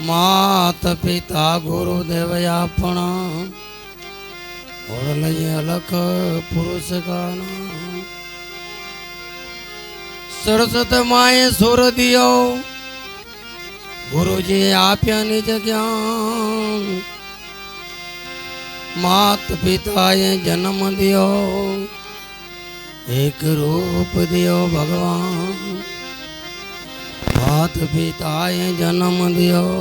માત પિતા ગુરુદેવ આપણા ઓળલય અલખ પુરુષ ગાના સરસ્વત માએ સુર દિયો. ગુરુજી આપ્યા નિજ જ્ઞાન. માત પિતાએ જન્મ દિયો. એક રૂપ દિયો ભગવાન. માત પિતાએ જન્મ દિયો.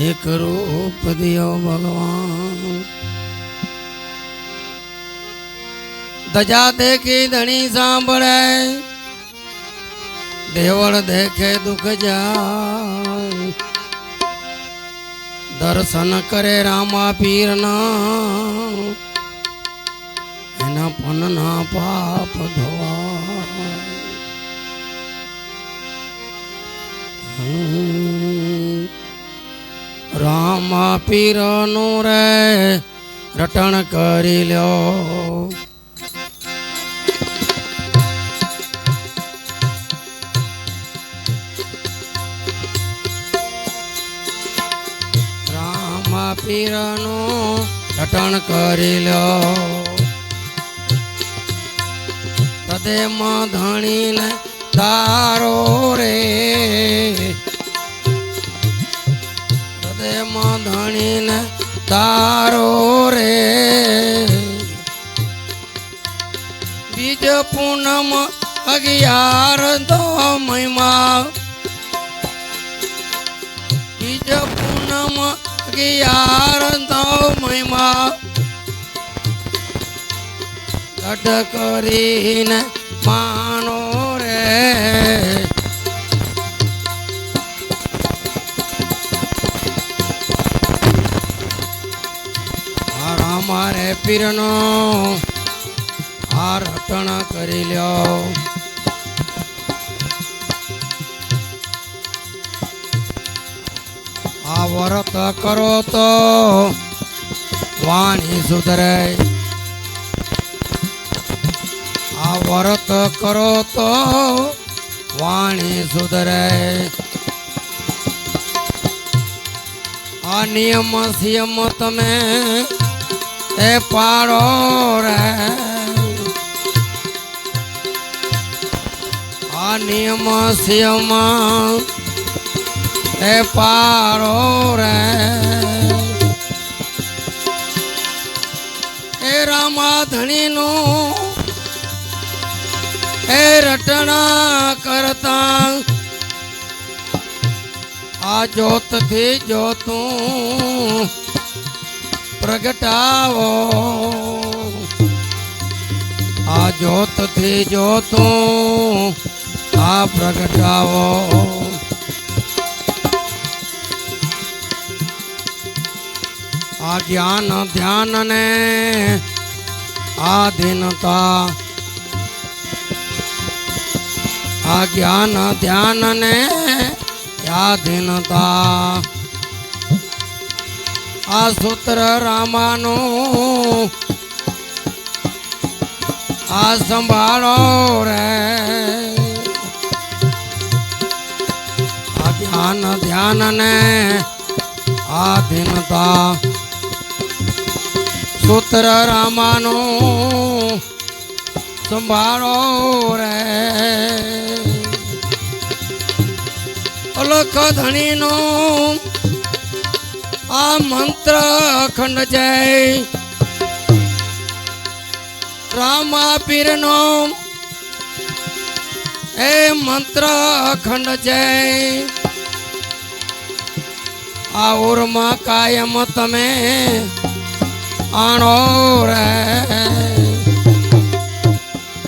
એક રૂપ દિયો ભગવાન. ધજા દેખી ધણી સાંભળે. દેવળ દેખે દુઃખ જાય. દર્શન કરે રામા પીરના. એના પનના પાપ ધોવા રામા પીરનું રે રટણ કરી લ્યો. રામા પીરનું રટણ કરી લ્યો. હૃદયમાં ધણીને તારો રે હૃદયમાં ધણીને તારો રે બીજ પૂનમ અગિયાર તો મહિમા. બીજ પૂનમ અગિયાર તો મહિમા. કટ કરીને માનો પીરનો હાર હટણ કરી લ્યો. આ વ્રત કરો તો વાણી સુધરે. આ વ્રત કરો તો વાણી સુધરે. આ નિયમ, સિયમ તમે એ પાડો રે. નિયમ સિયમ એ પાડો રે. એ રામા ધણીનું એ રટણા કરતા આ જોતથી જોતું પ્રગટાવો. આ જોતથી જોતું આ પ્રગટાવો. આ જ્ઞાન ધ્યાન ને આધીનતા. આ જ્ઞાન ધ્યાન ને આધીનતા. આ સૂત્ર રામાનું આ સંભાળો રે. આ ધ્યાન ધ્યાન ને આધીનતા. સૂત્ર રામાનું સંભાળો રે. અલખ ધણીનો આ મંત્ર અખંડ જય રામા પીરનો એ મંત્ર અખંડ જય આ ઓરમાં કાયમ તમે આણો રે.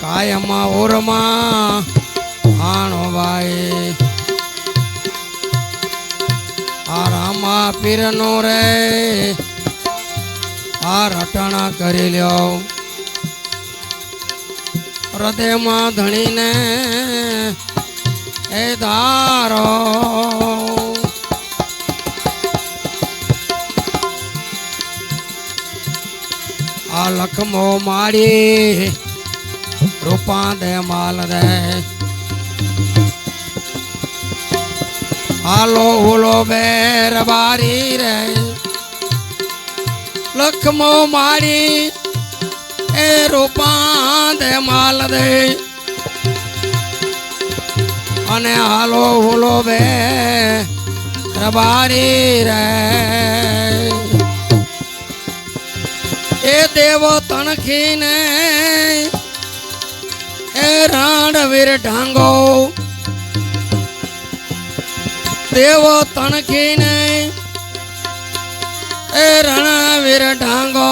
કાયમ ઓરમાં આણો ભાઈ રામા પીરનો રે. આ રટણા કરી લ્યો. હૃદયમાં ધણીને એ ધારો. આ લખમો મારી રૂપા દે માલ દે. હાલો હુલો બેર બારી રે. લખમો મારી એ રૂપા દે માલ દે. અને હાલો હુલો બે રબારી રે. એ દેવો તણખીને, એ રાણવીર ઢાંગો દેવો તણખીને એ રણાવીર ઢાંગો.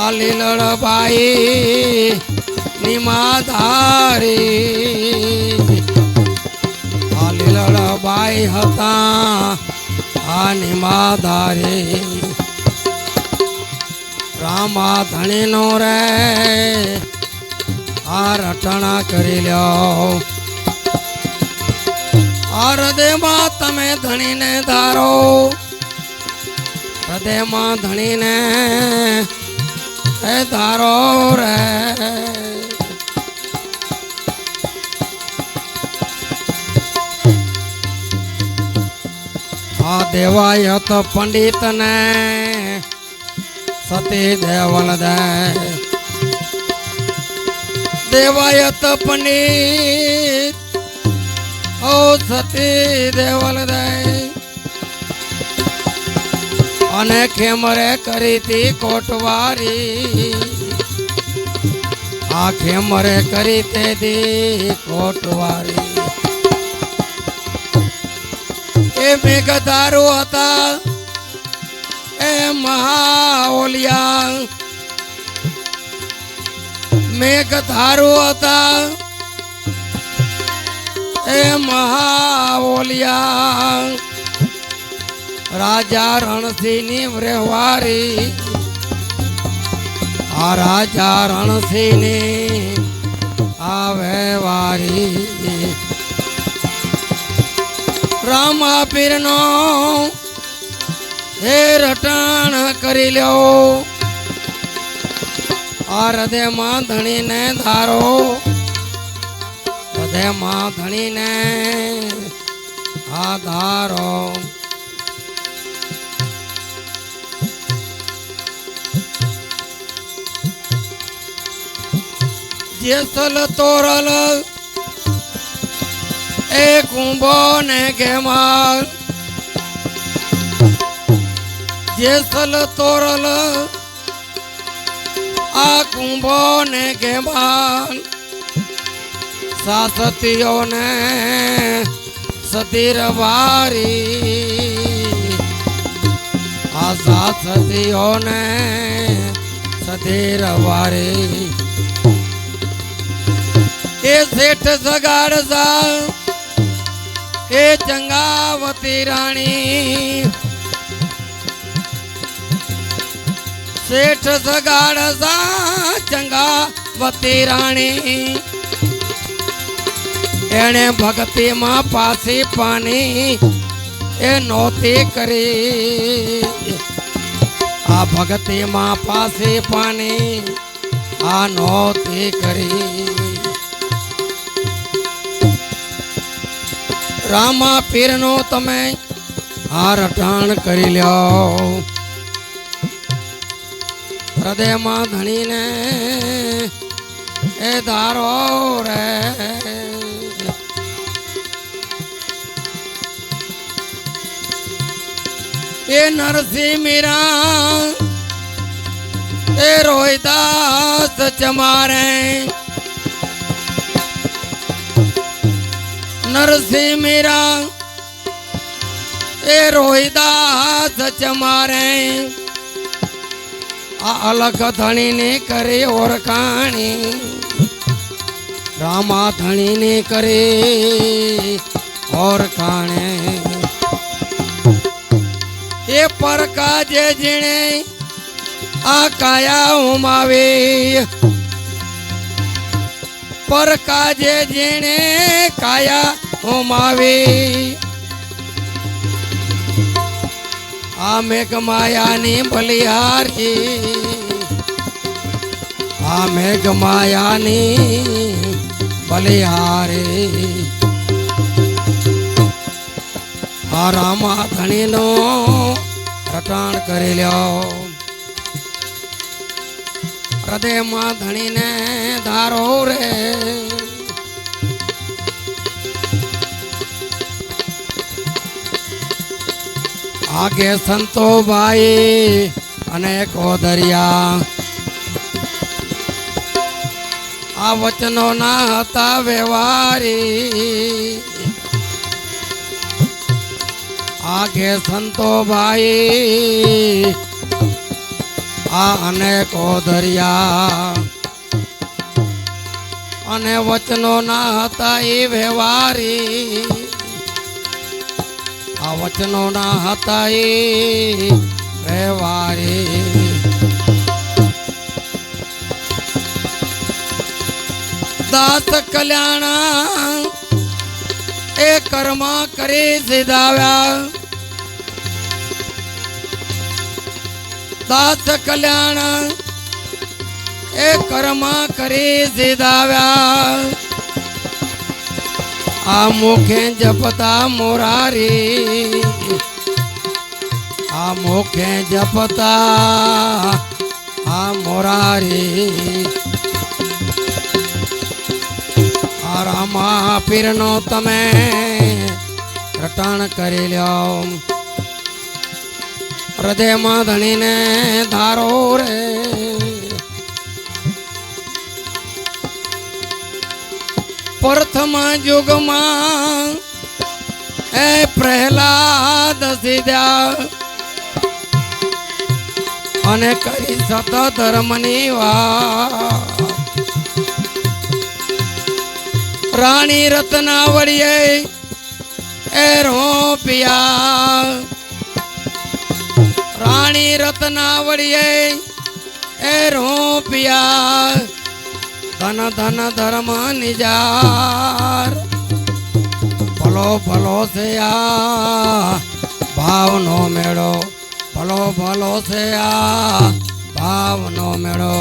આ લીલડબાઈ નિમાધારી આ લીલડબાઈ હતા આ નિમાધારી રામા ધણીનો રે આ રટણા કરી લ્યો. હૃદયમાં તમે ધણીને ધારો. હૃદયમાં ધણીને ધારો રે. આ તો પંડિતને સતી દેવલ દે દેવાયત પંડિત ઓ સતી દેવલ દે અને ખેમરે કરી તી કોટવારી. આ ખેમરે કરી તે દી કોટવારી. એ મેઘધારો હતા, એ મહાઓલિયા મેઘધારો હતા એ મહાઓલિયા રાજા રણસિંહની વ્યવહારી, આ રાજા રણસિંહની આ વ્યવહારી. રામા પીરનો હે રટણ કરી લ્યો, આ હૃદયમાં ધણીને ધારો. હૃદયમાં ધણીને આ ધારો જેસલ તોરલ એ કુંભો ને ઘેમાલ જેસલ તોરલ આ કુંભો ને કેમાલ સાસતીઓ ને સતીર વારી. આ સાસતીઓ ને સતીર વારી. એ શેઠ સગાડ સા એ ચંગાવતી રાણી. શેઠ સગાડ સા ચંગાવતી રાણી. એણે ભક્તિમાં પાછી પાની એ નહોતી કરી. આ ભક્તિમાં પાછી પાની આ નહોતી કરી. રામા પીરનો તમે આ રટાણ કરી લ્યો. હૃદયમાં ધણીને એ ધારો રે. એ નરસિંહ મીરા એ રોહિદાસ ચમારે. નરસિંહ મીરા એ રોહિદાસ ચમારે. આ અલખ ધણીને કરે ઓળખાણી, રામા ધણીને કરે ઓળખાણે. એ પરકા જે જીણે આ કાયા ઉમાવી. પરકા જે જીણે કાયા ઉમાવી. આ મેઘ માયાની બલિહારી. આ મેઘ માયાની બલિહારી. આ રામા ધણીનો રટાણ કરી લ્યો. હૃદયમાં ધણીને ધારો રે. આગે સંતો ભાઈ અને કોદરિયા આ વચનો ના હતા વ્યવહારી. આગે સંતો ભાઈ. આ અનેકો દરિયા અને વચનો ના હતા એ વ્યવહારી. આ વચનો ના હતા એ વ્યવહારી. દાસ કલ્યાણ એ કર્મ કરી સિધાવ્યા. દાસ કલ્યાણ એ કર્મ કરી સિધાવ્યા. આ મુખે જપતા મોરારી. આ મુખે જપતા આ મોરારી. રામા તમે રટાણ કરી લ્યો. હૃદયમાં ધણીને ધારો રે. પ્રથમ યુગમાં એ પ્રહલાદ સીધા અને કરી સત ધર્મની વાત. રાણી રત્નાવળીએ એ રોપિયા રાણી રત્નાવળીએ એ રોપિયા ધન ધન ધર્મ નિજાર. ભલો ભલો છે આ ભાવનો મેળો. ભલો ભલો છે આ ભાવનો મેળો.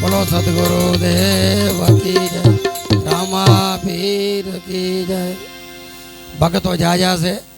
બોલો સદગુરુ દેવતી રામા પીર કી જય. ભગતો જાજા છે.